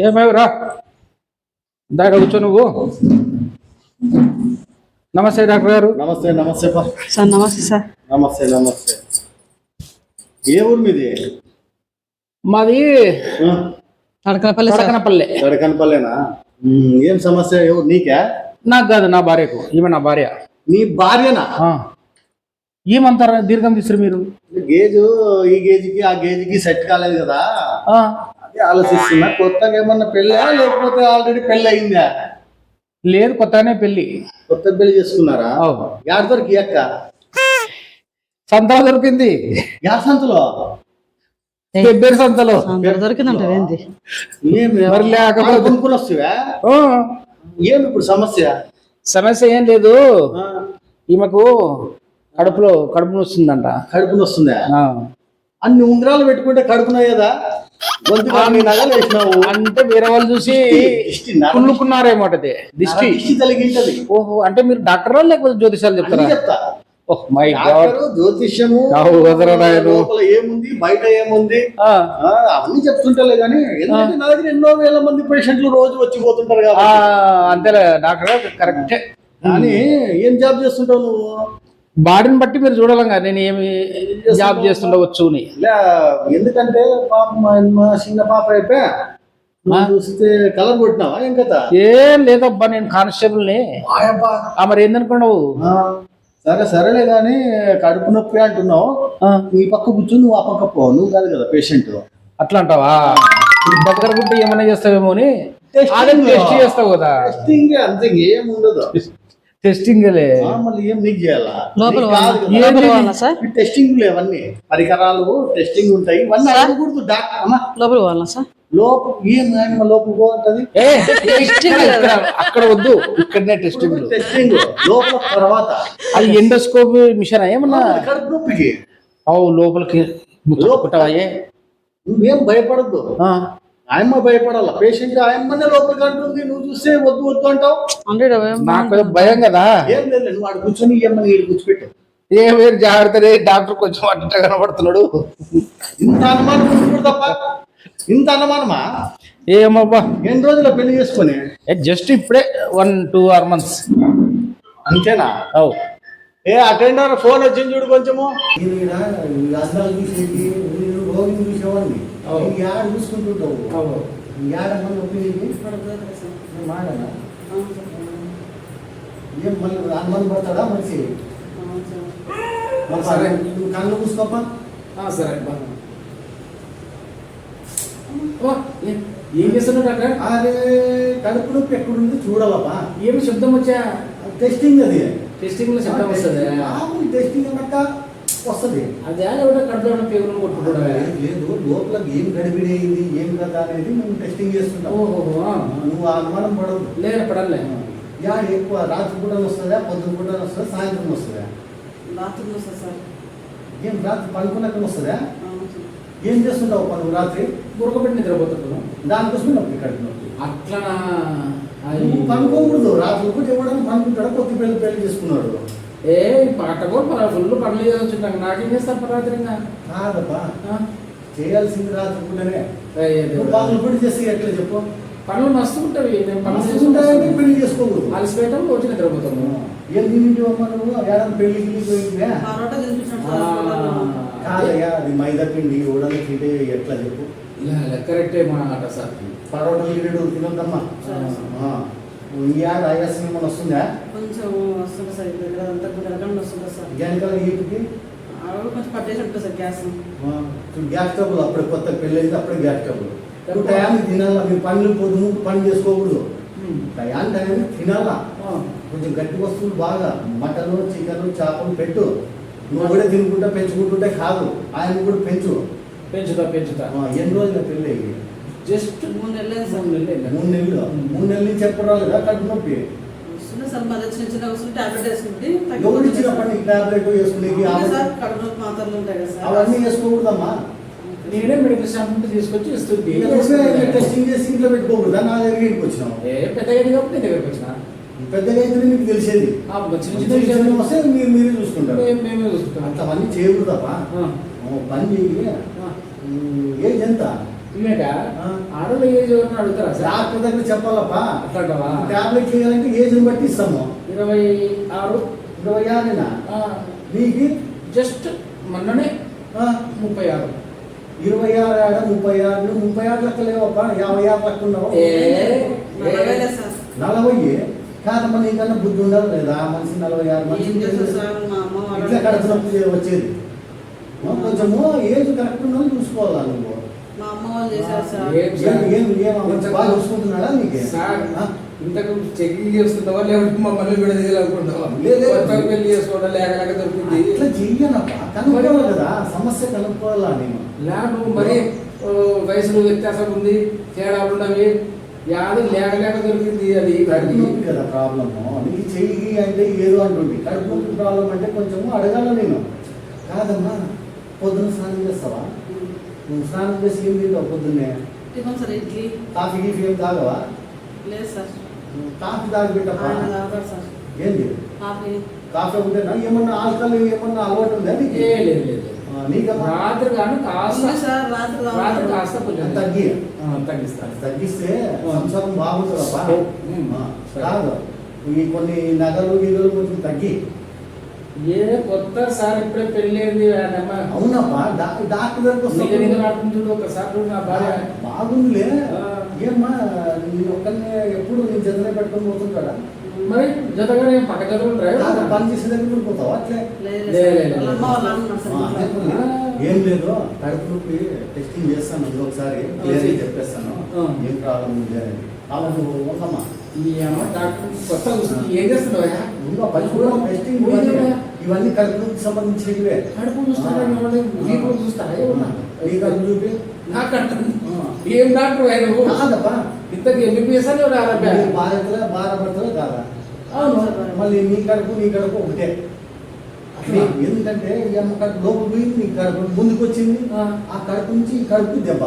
ఏమేవరా ఇందాక కూర్చో నువ్వు. నమస్తే డాక్టర్ గారు. నమస్తే నమస్తే సార్ నమస్తే సార్. నమస్తే నమస్తే. ఏ ఊరు మీది? మాది తడకనపల్లె గడకనపల్లేనా ఉమ్, ఏం సమస్య? ఎవరు నీకే? నాకు కాదు నా భార్యకు. ఈమె నా భార్య. నీ భార్యనా. ఏమంటారా దీర్ఘం తీసురు మీరు. గేజు ఈ గేజ్కి ఆ గేజ్కి సెట్ కాలేదు కదా. ఆలోచిస్తున్నా. కొత్తగా ఏమన్నా పెళ్ళా? లేకపోతే ఆల్రెడీ పెళ్ళి అయిందా లేదు కొత్తగానే పెళ్ళి. కొత్త పెళ్ళి చేసుకున్నారా. యాడ దొరికి అక్క? సంతలో దొరికింది. యా సంతలో? పెబ్బేరు సంతలో. దొరికిందంట ఏంది? ఏం మరి లేకపోతే- కొనుక్కొని వస్తువా. ఏమి ఇప్పుడు సమస్య? సమస్య ఏం లేదు. ఆ, ఈమెకు కడుపులో కడుపు వస్తుందంట కడుపుని వస్తుందా అన్ని ఉంగరాలు పెట్టుకుంటే కడుపునయ్యేదా నగలు వేసినావు. అంటే వేరే వాళ్ళు చూసి దిష్టి నర- కుళ్ళుకున్నారేమోటది దిష్టి. దిష్టి తలిగింటది ఓహో అంటే మీరు డాక్టరా లేకపోతే జ్యోతిషాలు చెప్తారా? చెప్తా. My god. జ్యోతిష్యము. లోపల ఏముంది బయట ఏముంది? అవన్నీ చెప్తుంటలే కానీ ఎందుకంటే నా దగ్గర ఎన్నో వేల మంది పేషెంట్లు రోజు వచ్చి పోతుంటారు కాబట్టి. అంతేలే డాక్టర్ కరెక్టే. కానీ ఏం జాబ్ చేస్తుంటావు నువ్వు? బాడీని బట్టి మీరు చూడాలంగా నేను ఏమి జాబ్ చేస్తుండవచ్చు అని. ఎందుకంటే పాప మా చిన్న పాప అయిపోయా. చూస్తే కలర్ కొట్టినావా ఏం కథ? ఏం లేదబ్బా నేను కానిస్టేబుల్ని. మరి ఏందనుకున్నావు? సరే సరేలే కానీ కడుపు నొప్పి అంటున్నావు. నీ పక్క కూర్చొని నువ్వు ఆ పక్క పో నువ్వు కాదు కదా పేషెంట్ అట్లా అంటావా దగ్గర గుంటే ఏమైనా చేస్తావేమో అని. టెస్ట్ చేస్తావు కదా. టెస్టింగ్ అంతే ఏం ఈ టెస్టింగ్ అవన్నీ. పరికరాలు టెస్టింగ్ ఉంటాయి. ఇవన్నీ అడగకూడదు లోపల వాళ్ళ సార్? లోపల ఏం పోతుంది ఇక్కడ అక్కడ వద్దు. ఇక్కడనే టెస్టింగ్ టెస్టింగ్ లోపల తర్వాత. అది ఎండోస్కోప్ మిషన్ ఏమన్నా? కడుపు నొప్పికి. అవు లోపలికి నువ్వేం భయపడద్దు. ఆయమ్మ భయపడాల? పేషెంట్ ఆయమ్మనే లోపలికి అంటుంది నువ్వు చూస్తే వద్దు వద్దు అంటావు? అంటే నాకు భయం కదా. ఏం లేదు నువ్వు ఆడ కూర్చొని ఈ అమ్మని ఈడ కూర్చోపెట్టు. ఏ వేరు జాగ్రత్త డాక్టర్ కొంచెం అట్ట కనబడుతున్నాడు. ఇంత అనుమానం తప్ప ఇంత అనుమానమా? ఏమబ్బా? ఎన్ని రోజుల పెళ్ళి చేసుకొని? జస్ట్ ఇప్పుడే వన్ టూ ఆర్ మంత్స్ అంతేనా? అవు. ఏ అటెండర్ ఫోన్ వచ్చింది చూడు కొంచెము. రోగిని చూసేవాడిని యాడ చూసుకుంటుంటావు యాడ మన ఒపీనియన్ మాడనా ఏం మళ్ళీ అనుమానం పడతాడా మనిషి మరి సరే నువ్వు కళ్ళు మూసుకోపా సరే ఏం చేస్తున్నాడు డాక్టర్ అరే కడుపు నొప్పి చూడాలబ్బా ఏమి శబ్దం వచ్చా టెస్టింగ్ అది టెస్టింగ్లో శబ్దం వస్తుంది టెస్టింగ్ అన్నట్ట వస్తుంది. అదే ఎవడో కడుపులో పేగులు కొట్టుకుంటాడు లేదు లోపల ఏం గడిబిడి అయింది ఏం కదా అనేది మేము టెస్టింగ్ చేస్తుంటాం ఓహో నువ్వు ఆ అనుమానం పడదు లేదు పడలే యా ఎక్కువ రాత్రి పూట వస్తుందా పొద్దున పూట వస్తుందా సాయంత్రం వస్తుందా? బాత్రూమ్ వస్తా సార్. ఏం రాత్రి పనుకున్నాక వస్తుందా? ఏం చేస్తుంటావు పనులు రాత్రి? ఉరకబెట్టి నిద్రపోతున్నాను దానికోసమే నొప్పి కడుపు నొప్పి అట్లా పనుకోకూడదు. రాత్రి ఒకటి ఇవ్వడానికి పనుకుంటాడు? కొత్త పెళ్ళి పెళ్ళి చేసుకున్నాడు. ఏ పాట కూడా ఫుల్ పనులు చేస్తుంటాం నాకేం చేస్తారు పర్వాతిరంగా కాదబ్బా. చేయాల్సింది రాత్రి పూటనే. నువ్వు పనులు పనులు కూడా చేసి ఎట్లా చెప్పు? మస్తు ఉంటాయి నేను పనులు పెళ్ళి చేసుకోకూడదు. అలసిపోయటం వచ్చి నిద్రపోతాము. ఏం తింటి అమ్మ నువ్వు? పెళ్ళి పోయిందా? కాదయ్యా అది మైదా పిండి ఉడలు తింటే ఎట్లా చెప్పు? కరెక్టే మాట సార్. పరోటా గిన్నెడు తినొద్దమ్మా. ఆ. ఈ ఆయాసం ఏమైనా వస్తుందా? కొంచెం వస్తుంది సార్ ఇక్కడ అంతా గుడగండి వస్తుంది సార్? ఆవిడ కొంచెం పట్టేసి ఉంటుంది సార్ గ్యాస్. గ్యాస్ ట్రబుల్ అప్పుడు కొత్త పెళ్ళి అయితే అప్పుడే గ్యాస్ ట్రబుల్. టయానికి తినాలా? మీ పనులు పొద్దు పని చేసుకోకూడదు. టయానికి టయానికి తినాలా? కొంచెం గట్టి వస్తువులు బాగా మటన్ చికెన్ చేపలు పెట్టు. నువ్వు కూడా తినుకుంటా పెంచుకుంటుంటే కాదు. ఆయన కూడా పెంచు. పెంచుతా పెంచుతా. ఆ, ఎన్ని రోజుల పెళ్ళి జస్ట్ మూడు నెలలు మూడు నెలలు? మూడు నెలలు. మూడు నెలల నుంచి ఎప్పుడు రాలేదా? కడుపు నొప్పి. సార్ మళ్ళీ చిన్న చిన్న వస్తుంది టాబ్లెట్ వేసుకుంటే ఎవరు ఇచ్చిన పని? టాబ్లెట్ వేసుకునేది అవునా సార్ కడుపు మాత్రలు ఉంటాయి కదా సార్. అవన్నీ వేసుకోకూడదమ్మా. నేనే మెడికల్ షాప్ నుండి తీసుకొచ్చి ఇస్తుంది. టెస్టింగ్ చేసి ఇంట్లో పెట్టుకోకూడదా? నా దగ్గర ఇంటికి వచ్చినావు? ఏ పెద్దగా కాబట్టి నీ దగ్గరకు వచ్చిన? పెద్దగా అయితే నీకు తెలిసేది. ఆ, చిన్న చిన్న విషయాలు వస్తే మీరు మీరే చూసుకుంటారు. మేము- చూసుకుంటాం. అంత పని చేయకూడదమ్మా పని చెయ్యి ఆ. ఏజ్ ఎంత? ఆడలు ఏజ్ ఎవరిని అడుగుతారా డాక్టర్ దగ్గర చెప్పాలప్పా అట్లాంటవా? టాబ్లెట్ ఇవ్వాలంటే ఏజ్ని బట్టి ఇస్తాము. ఇరవై ఆరు ఇరవై ఆరునా? నీకు జస్ట్ మొన్ననే ముప్పై ఆరు. ఇరవై ఆరు ఆడ ముప్పై ఆరు ముప్పై ఆరు లెక్క లేవప్పా యాభై ఆరు లెక్క ఉన్నావు? నలభై కాదమ్మా నీకన్నా బుద్ధి ఉండాలి లేదా? మనిషి నలభై ఆరు మనిషి ఇట్లా కడుపునొప్పి వచ్చేది. కొంచెము ఏజ్ కరెక్ట్ ఉందని చూసుకోవాలా నువ్వు? మా అమ్మ వాళ్ళు చేశారు సార్. ఏం ఏం ఏం ఏం మంచి బాగా చూసుకుంటున్నాడా నీకు? సార్ ఆ? ఇంతకు చెకింగ్ చేస్తున్నావా లేకపోతే మమ్మల్ని లేదు, లేదు. కొత్తగా పెళ్ళి చేసుకోవడం లేక లేక దొరుకుతుంది ఇట్లా చెయ్యనప్పా. కనుక్కోవాలి కదా. సమస్య కనుక్కోవాలా నేను నువ్వు మరి ఓ, వయసులో వ్యత్యాసం ఉంది తేడాలు ఉన్నవి యాది లేక లేక దొరికింది అది. కడుపు నొప్పి కదా ప్రాబ్లము. నీకు చెయ్యి అంటే ఏదో అంటుంది. కడుపు నొప్పి ప్రాబ్లం అంటే కొంచెము అడగాల నేను. కాదమ్మా పొద్దున స్నానం చేస్తావా? నువ్వు స్నానం చేసి ఏం తింటావు పొద్దున్నే? Tiffin sir idli. కాఫీ గీఫీ ఏం తాగవా? లేదు సార్. కాఫీ తాగి సార్. ఏంది? కాఫీ. కాఫీ ఉంటేనా ఏమన్నా ఆల్కహాల్ ఏమన్నా అలవాటు ఉందా నీకు? ఏ లేదు లేదు ఆ, నీకమ్మా రాత్రి కానీ కాస్త ఉంది సార్ రాత్రి రాత్రి తాగుతారు. కాస్త కొంచెం తగ్గి. తగ్గిస్తాను తగ్గిస్తే. సంసారం బాగుంటుందప్పా సరే. కాదు. ఈ కొన్ని నగలు గిగలు కొంచెం తగ్గి. ఏ కొత్త సార్ ఇప్పుడే పెళ్ళేంది అమ్మ. అవునప్పా డా- డాక్టర్ ఆడుతుంది చూడు ఒకసారి నా భార్య. బాగుందిలే. ఏమ్మా నేను ఒక్కనే ఎప్పుడు నేను జతనే పెట్టుకొని పోతుంటాడా? మరి జతగా నేను పక్క కాదు, పని చేసే దగ్గర కూడా పోతావా అట్లే. ఏం లేదు కడుపు నొప్పి టెస్టింగ్ చేస్తాను ముందు ఒకసారి క్లియర్గా చెప్పేస్తాను. ఏం ప్రాబ్లం ఉంది అని. కాబట్టి నువ్వు ఉండమ్మా ఈ అమ్మ డాక్టర్ కొత్త ఏం చేస్తున్నావా టెస్టింగ్ ఇవన్నీ ఇవన్నీ కడుపు నొప్పికి సంబంధించినవే కడుపు చూస్తారా వీపులు చూస్తారా ఈ కడుపు చూపి. నాకంట ఆ. ఏం డాక్టర్ నువ్వు? కాదప్పా ఇంతకు ఎంబీబీఎస్ అని భార్యతలే భార్యభర్తలే కాదా? అవును. మళ్ళీ నీ కడుపు నీ కడుపు ఒకటే. ఎందుకంటే ఈ అమ్మ కడుపు లోపల పోయి నీ కడుపు ముందుకు వచ్చింది ఆ. కడుపు నుంచి ఈ కడుపు దెబ్బ.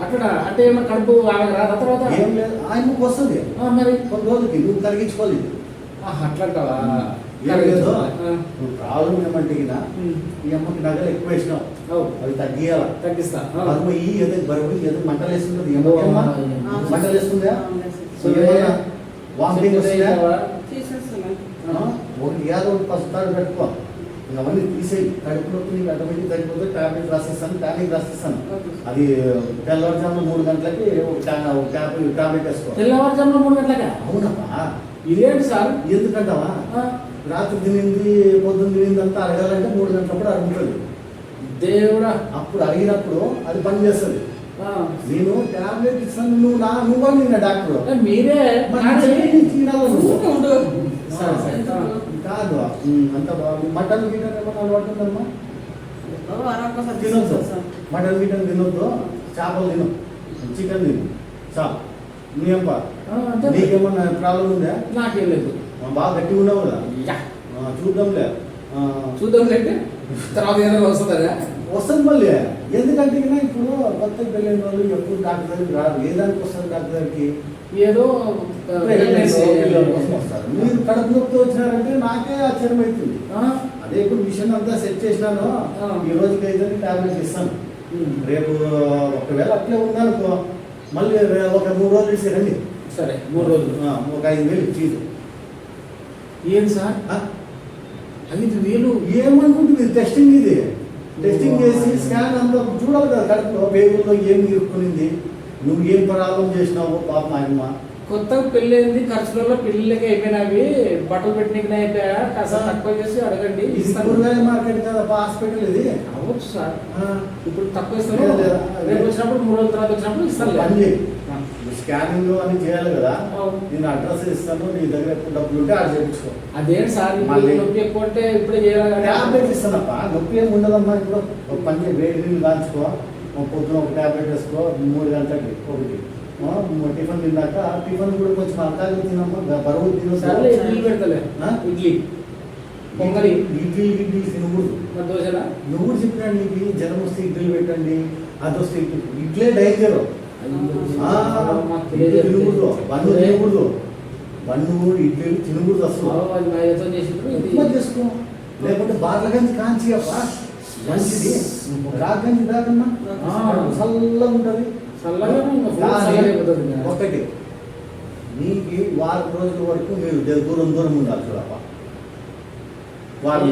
అక్కడ అంటే ఏమన్నా కడుపు ఆగరా? తర్వాత? ఏం లేదు. ఆయనకు వస్తుంది. ఆ, మరి? కొన్ని రోజులకి నువ్వు కరిగించుకోలేదు ఆ, అట్లంటావా ఏం లేదు ఆ. నువ్వు ప్రాబ్లం ఏమంటే. ఈ అమ్మకి నగలు ఎక్కువ వేసినావు. అవు, తగ్గియాల తగ్గిస్తా. బరువు ఈ ఏదో బరువు ఏదో మంటలు వేస్తుంటుంది ఏమమ్మా ఆ, మంటలు వేస్తుందా. సో ఏమన్నా వామిటింగ్ వస్తుందా? ఒకటి ఏదో ఒకటి పసుపు పెట్టుకో. అవన్నీ తీసేయి. కడుపు నొప్పి నీకు ఆటోమేటిక్ తగ్గిపోతే టాబ్లెట్ రాసిస్తాను. టానిక్ రాసిస్తాను. అది తెల్లవారుజామున మూడు గంటలకి టాబ్లెట్ వేసుకో తెల్లవారుజామున మూడు గంటలకా? అవునప్పా ఇదేంటి సార్? ఎందుకంటావా? రాత్రి తినింది పొద్దున్న తినింది అంతా అడగాలంటే మూడు గంటలప్పుడు అరుగుతుంది దేవుడా. అప్పుడు అడిగినప్పుడు అది పని చేస్తుంది. ఆ. నేను టాబ్లెట్ ఇస్తాను నువ్వు నా నువ్వు నిన్న డాక్టర్. మీరే. సరే, సరే. కాదు. అంత బాగుంది మటన్ గిటన్ ఏమన్నా అలవాటు ఉందమ్మా ఓ, వారం ఒక్కసారి తినొద్దు. మటన్ గిటన్ తినొద్దు. చేపలు తిను. చికెన్ తిను. చా. నువ్వేంపా ఆ, అంతే. నీకేమన్నా ప్రాబ్లం ఉందా? నాకేం లేదు. బాగా గట్టిగా ఉన్నావు కదా. చూద్దాంలే. ఆ, చూద్దాం లేంటే తర్వాత ఏదైనా వస్తుందా? వస్తుంది మళ్ళీ. ఎందుకంటే ఇప్పుడు కొత్త పెళ్ళైన వాళ్ళు ఎప్పుడు డాక్టర్ దగ్గరికి రారు. ఏ దానికి వస్తారు డాక్టర్ దగ్గరికి ఏదో వస్తారు. మీరు కడుపు నొప్పి వచ్చినారంటే నాకే ఆశ్చర్యం అవుతుంది? అదే ఇప్పుడు మిషన్ అంతా సెట్ చేసినాను. ఈ రోజుకి అయితే టాబ్లెట్ ఇస్తాను. రేపు ఒకవేళ అట్లే ఉందనుకో మళ్ళీ ఒక మూడు రోజులు ఇస్తే రండి. సరే మూడు రోజులు. ఒక ఐదు వేలు ఫీజు ఏం సార్? ఐదు వేలు? ఏమనుకుంటుంది టెస్టింగ్ ఇది. టెస్టింగ్ చేసి స్కాన్ అంతా చూడాలి కదా కడుపులో పేగుల్లో ఏం ఇరుక్కునింది నువ్వు ఏం ప్రాబ్లం చేసినావు పాప మా అమ్మ కొత్తగా పెళ్ళైంది ఖర్చులలో పెళ్ళిళ్ళకి అయిపోయినవి బట్టలు పెట్టినకి అయిపోయా కాస్త తక్కువ చేసి అడగండి. కూరగాయల మార్కెట్ కదా హాస్పిటల్ ఇది? అవ్వచ్చు సార్. ఇప్పుడు తక్కువ ఇస్తాను. రేపు వచ్చినప్పుడు మూడు రోజుల తర్వాత వచ్చినప్పుడు ఇస్తాను పని స్కానింగ్ అని చేయాలి కదా. నేను అడ్రస్ ఇస్తాను నీ దగ్గర ఎక్కువ డబ్బులు ఉంటే అది చేయించుకో. అదేంటి సార్ మళ్ళీ- నొప్పి ఎక్కువ అంటే ఇప్పుడే చేయాలి ట్యాబ్లెట్ ఇస్తానప్ప. నొప్పి ఏమి ఉండదమ్మా ఇప్పుడు. ఒక పని వేడి నీళ్ళు కాల్చుకో. ఒక పొద్దున ఒక ట్యాబ్లెట్ వేసుకో మూడు గంటలకి ఒకటి. టిఫిన్ తిన్నాక టిఫిన్ కూడా కొంచెం అల్కాగా తినమ్మా బరువు తిను. ఇడ్లీ పెడతలే? ఇడ్లీ. పొంగలి. ఇడ్లీ ఇడ్లీ తినకూడదు. దోశలా? నువ్వు చెప్పినా నీకు జ్వరం వస్తే ఇడ్లీ పెట్టండి అది వస్తే ఇడ్లీ. ఇడ్లే డైజర్ ఆ, తినకూడదు బన్ను తినకూడదు బన్ను ఇడ్లీ తినకూడదు అసలు చేసుకో లేకుంటే బార్ల గంజి కాంచి అప్ప మంచిది రాగంజి దాకన్నా చల్లగా ఉంటుంది చల్లగా ఒకటి నీకు వారం రోజుల వరకు మీరు దే- దూరం దూరం ఉండాలి చూడప్ప వారం నేను రోజులు ఏమైనా ఇడిచిపెట్టే నేను నన్నే ఉండలేదు అది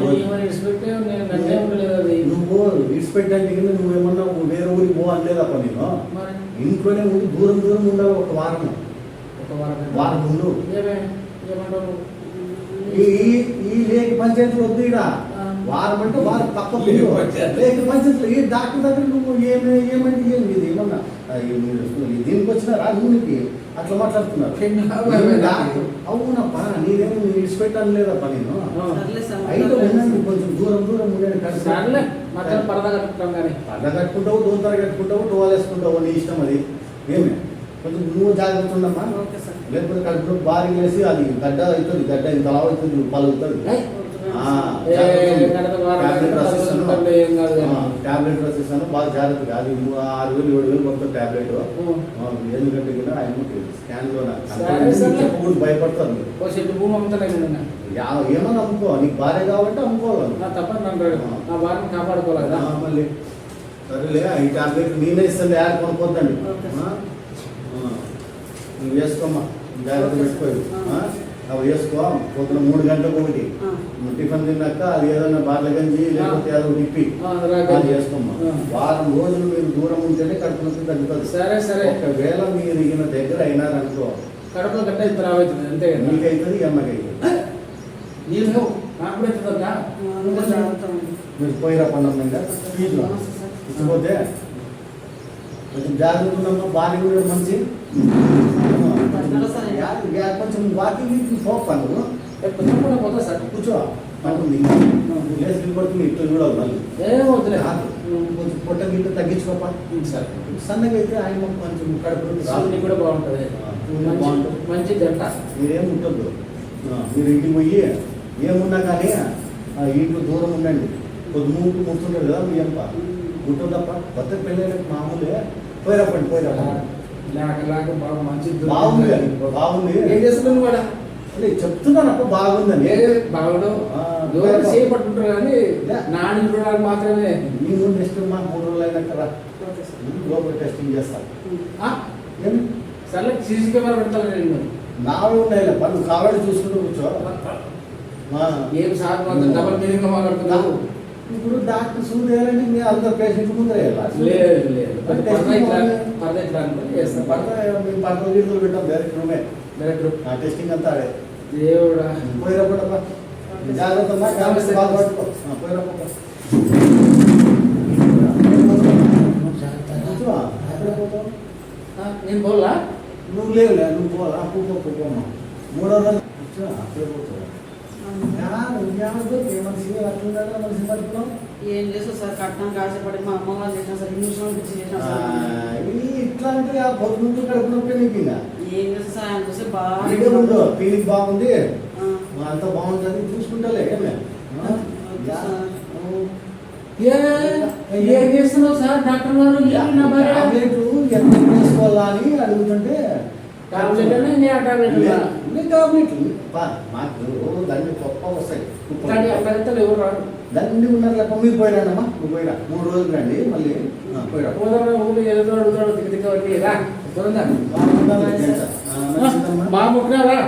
నువ్వు విడిచిపెట్టడానికి కింద నువ్వేమన్నా వేరే ఊరికి పో అనలేదప్ప నేను? మరి? ఇంట్లోనే ఉండి దూరం దూరం ఉండాలి ఒక వారం. ఒక వారం. వారం ఉండు. ఈ లేక పంచాయతీలు వద్దు ఆ. వారం అంటే వారం పక్క పంచాయతీలు ఈ డాక్టర్ దగ్గర నువ్వు ఏమి ఏమంటే ఏం ఇది ఏమన్నా దీనికి వచ్చిన రాజునికి అట్లా మాట్లాడుతున్నారు. అవునప్పా నేనేమి నేను విడిచిపెట్టాను లేదప్పా నేను. సర్లే సార్ అయితే ఉండండి కొంచెం దూరం దూరం ఉండండి. సర్లే మధ్యలో పరదా కట్టుకుంటాం కానీ. పండ కట్టుకుంటావు దూతర కట్టుకుంటావు టోవాల్ వేసుకుంటావు నీ ఇష్టం అది. ఏమి? కొంచెం నువ్వు జాగ్రత్త ఉండమ్మా. లేకపోతే కడుపులో భారీ వేసి అది గడ్డ అవుతుంది గడ్డ ఇంత అవుతుంది పలుకుతుంది టాబ్లెట్ రాసిస్తాను బాగా జాగ్రత్తగా అది ఆరు వేలు ఏడు వేలు మొత్తం టాబ్లెట్. ఎందుకంటే కూడా ఆయన స్కాన్లో. చెప్పకూడదు. ఓ చెట్టు భూమి యా- ఏమన్నా అమ్ముకో. నీకు భార్య కాబట్టి అమ్ముకోవాలి. నా తప్ప నా మళ్ళీ. సరేలే ఈ టాబ్లెట్ నేనే ఇస్తాను యాడ్ కొనుక్కోద్దండి. నువ్వు వేసుకోమ్మా. జాగ్రత్త పెట్టుకోదు సార్. అవి వేసుకో పొద్దున మూడు గంటలకు ఒకటి. టిఫిన్ తిన్నాక అది ఏదైనా బార్ల గంజి లేకపోతే ఏదో అలాగే. అది చేసుకోమ్మా. వారం రోజులు మీరు దూరం ఉంటేనే కడుపు నొప్పి తగ్గుతుంది. సరే సరే. ఒకవేళ మీరు ఈయన దగ్గర అయినారనుకో. కడుపులో గట్ట ఇద్దరు రావుతుంది అంతే ఈ అమ్మకైతుంది. నీళ్ళు నాకు కూడా. మీరు పోయిరా సార్. ఇచ్చిపోతే? కొంచెం జాగ్రత్త ఉండమ్మా బాడీ కూడా మంచి. కొంచెం వాకింగ్ పోపాను కొంచెం కూడా పోతా సార్. కూర్చో. పడుతుంది నిలబడుతుంది ఇట్లా చూడాలి మళ్ళీ. ఏం వద్దులే. కాదు. కొంచెం పొట్ట గిట్ట తగ్గించుకోపా. సరే. సన్నగా అయితే ఆయన కొంచెం కడుపు రాదు. కూడా బాగుంటుంది. మంచి బాగుంటుంది. మంచి జంట. మీరేం ఉంటుంది మీరు ఇంటికి పోయి ఏమున్నా కానీ ఆ ఇంట్లో దూరం ఉండండి. కొద్ది మూపు ముడుతుంటారు కదా మీ అంప ఉంటుందప్ప కొత్త పెళ్ళైనకి మామూలే. పోయిరప్పండి పోయిరప్పండి లేక లేక బాగా మంచి బాగుంది. బాగుంది. ఏం చేస్తున్నాను కూడా అదే చెప్తున్నానప్ప బాగుందని. ఏ బాగుడు. ఆ, దూరం చేపట్టుంటారు కానీ. నాని చూడడానికి మాత్రమే. మీ ముందు నెక్స్ట్ మా మూడు రోజులు అయినాక రా. సార్. లోపల టెస్టింగ్ చేస్తాను సర్లే సీసీ కెమెరా పెడతాను నేను నావే ఉన్నాయి పన్ను కావాలని చూసుకుంటూ కూర్చో. ఏం సార్ డబల్ మీనింగ్ మాట్లాడుతున్నావు? ఇప్పుడు డాక్టర్ సూది వేయాలంటే మీ అందరు పేషెంట్ ముందర వేయాలి లేదు లేదు. అంటే పర్ద ఇట్లా టెస్టింగ్ పర్ద ఇట్లా అనుకుని చేస్తాను పడత మేము పడత వీడియోలు పెట్టాం. డైరెక్ట్ రూమే డైరెక్టర్ ఆ టెస్టింగ్ అంతా ఆడే. దేవుడా. పోయినప్పుడు జాగ్రత్త అమ్మా, జాగ్రత్త బాగా పట్టుకో. ఆ, పోయినప్పుడు కూర్చో, ఎక్కడ పోతావు? ఆ, నేను పోలా నువ్వు లేవులే. నువ్వు పోలా పో పో పోమ్మా మూడో రోజు కూర్చో అక్కడే పోతావు ఏం చేస్తా సార్? కట్నం కాసేపడి మా అమ్మ వాళ్ళు చేసిన సార్ పిచ్చి చేసిన ఇట్లాంటి ఆ పొద్దు కడుపు నొప్పి నీకు ఏం చేస్తా సార్? ఆయన చూస్తే బాగా బాగుంది. అంతా బాగుంటుంది చూసుకుంటాలే. ఏ చేస్తున్నావు సార్? డాక్టర్ గారు ఎంత వేసుకోవాలా అని అడుగుతుంటే మాకు దాన్ని గొప్ప వస్తాయి. దాన్ని ఉన్నారు లేక మీరు పోయిరాడమ్మా నువ్వు పోయిరా. మూడు రోజులు రండి మళ్ళీ పోయిరా? మా ముఖ్యరా